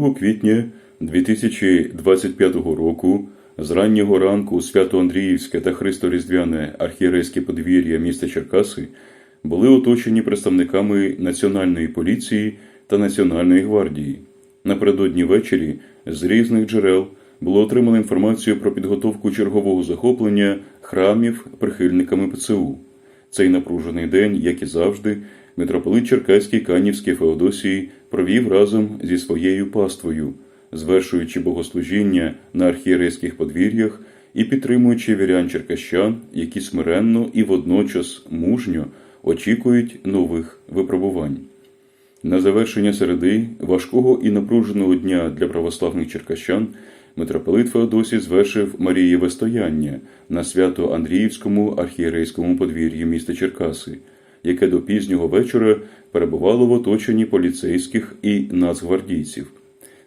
2 квітня 2025 року з раннього ранку Свято-Андріївське та Христо-Різдвяне архієрейське подвір'я міста Черкаси були оточені представниками Національної поліції та Національної гвардії. Напередодні ввечері з різних джерел було отримано інформацію про підготовку чергового захоплення храмів прихильниками ПЦУ. Цей напружений день, як і завжди, митрополит Черкаський Канівський Феодосій провів разом зі своєю паствою, звершуючи богослужіння на архієрейських подвір'ях і підтримуючи вірян черкащан, які смиренно і водночас мужньо очікують нових випробувань. На завершення середи важкого і напруженого дня для православних черкащан митрополит Феодосій звершив Марієве стояння на свято Андріївському архієрейському подвір'ї міста Черкаси, яке до пізнього вечора перебувало в оточенні поліцейських і нацгвардійців.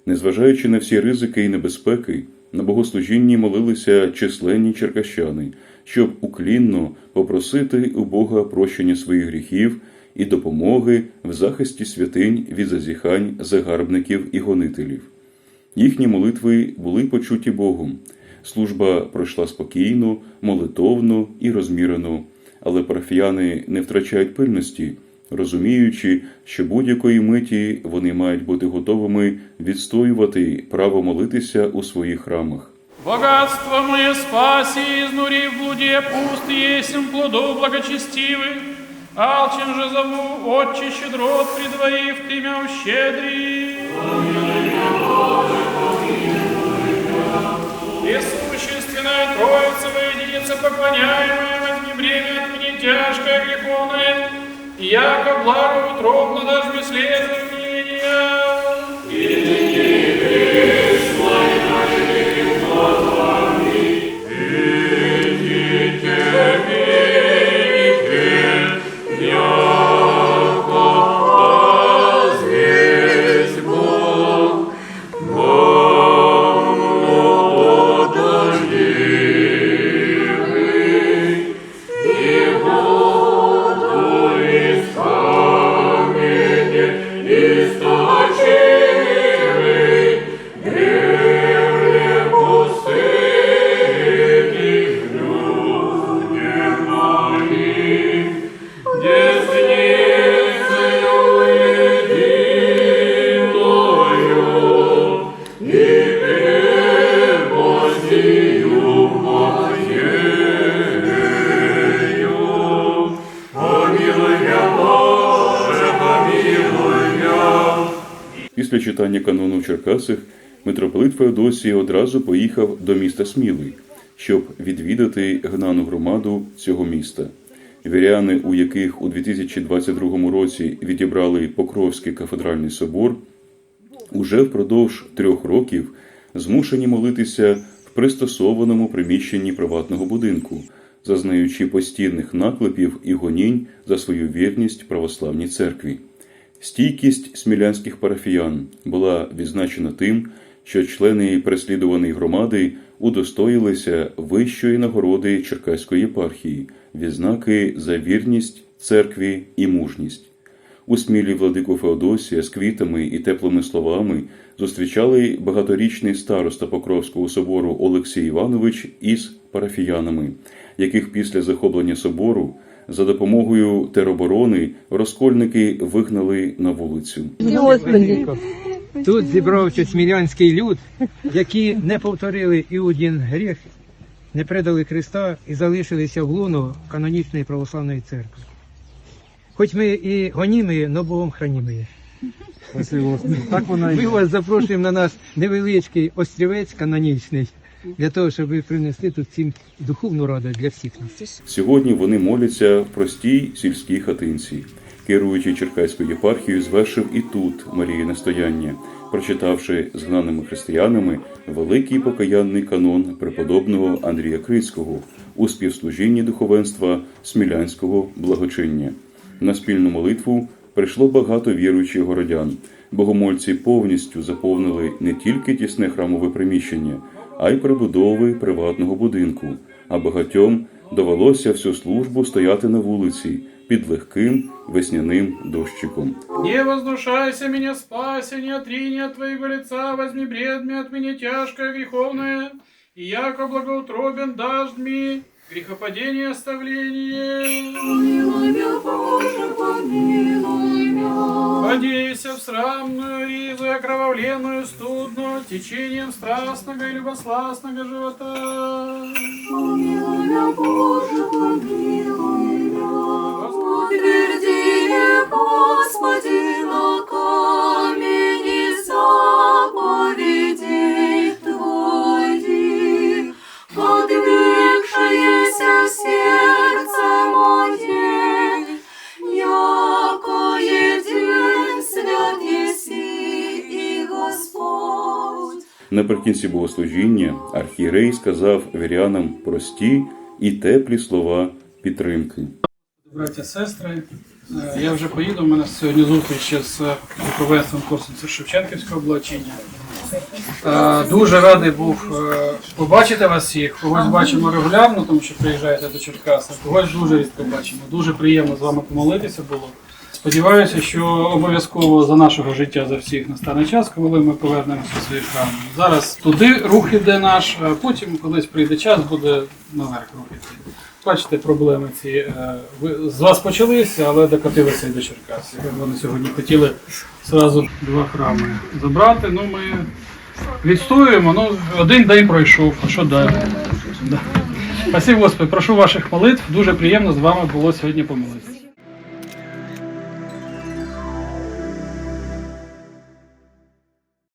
Незважаючи на всі ризики і небезпеки, на богослужінні молилися численні черкащани, щоб уклінно попросити у Бога прощення своїх гріхів і допомоги в захисті святинь від зазіхань загарбників і гонителів. Їхні молитви були почуті Богом. Служба пройшла спокійно, молитовно і розмірено, але парафіяни не втрачають пильності, розуміючи, що будь-якої миті вони мають бути готовими відстоювати право молитися у своїх храмах. Богатство мое спаси, изнури в блуде пуст есмь плодов благочестивых. Алчен же зову, отче щедрот предварив, ты мя щедрый. И существенная Троица воединица поклоняемая, тяжкое греховное, и яко благо утробно даже мне читання канону в Черкасах митрополит Феодосій одразу поїхав до міста Смілий, щоб відвідати гнану громаду цього міста. Віряни, у яких у 2022 році відібрали Покровський кафедральний собор, уже впродовж трьох років змушені молитися в пристосованому приміщенні приватного будинку, зазнаючи постійних наклепів і гонінь за свою вірність православній церкві. Стійкість смілянських парафіян була відзначена тим, що члени переслідуваної громади удостоїлися вищої нагороди Черкаської єпархії, відзнаки за вірність церкві і мужність. У смілі владику Феодосія з квітами і теплими словами зустрічали багаторічний староста Покровського собору Олексій Іванович із парафіянами, яких після захоплення собору за допомогою тероборони розкольники вигнали на вулицю. Господи, Тут зібрався смілянський люд, які не повторили і один гріх, не предали Христа і залишилися в луну канонічної православної церкви. Хоч ми і гонімі, но Богом хранімі. Так воно і Ми вас запрошуємо на наш невеличкий острівець канонічний, для того, щоб ви принесли тут цим духовну раду для всіх нас. Сьогодні вони моляться в простій сільській хатинці. Керуючий Черкаською єпархією, звершив і тут Марії настояння, прочитавши з гнаними християнами великий покаянний канон преподобного Андрія Крицького у співслужінні духовенства Смілянського благочиння. На спільну молитву прийшло багато віруючих городян. Богомольці повністю заповнили не тільки тісне храмове приміщення, а й прибудови приватного будинку. А багатьом довелося всю службу стояти на вулиці, під легким весняним дощиком. Не вознушайся меня, спаси, не отрини от твоего лица, возьми бредми от меня тяжкое греховное, и яко благоутробен дашь ми грехопадение оставление. Помилуй меня, Боже, помилуй меня. Одейся в срамную ризу и окровавленную студну, течением страстного и любосластного живота. Помилуй меня, Боже, помилуй меня. Утверди, Господи, Наприкінці богослужіння архієрей сказав вірянам прості і теплі слова підтримки. Браття, сестри, е, я вже поїду. У мене сьогодні зустріч з духовенством Корсунця Шевченківського облачення. Е, Дуже радий був е, побачити вас всіх. Когось бачимо регулярно, тому що приїжджаєте до Черкаса, когось дуже рідко бачимо. Дуже приємно з вами помолитися було. Сподіваюся, що обов'язково за нашого життя за всіх настане час, коли ми повернемося в свої храми. Зараз туди рух іде наш, а потім колись прийде час, буде наверх рух іти. Бачите, проблеми ці е, ви- з вас почалися, але докотилися і до Черкас. Вони сьогодні хотіли зразу два храми забрати. Ну ми відстоюємо. Ну один день пройшов. А що далі? Да. Спасибо, Господи, прошу ваших молитв. Дуже приємно з вами було сьогодні помолитися.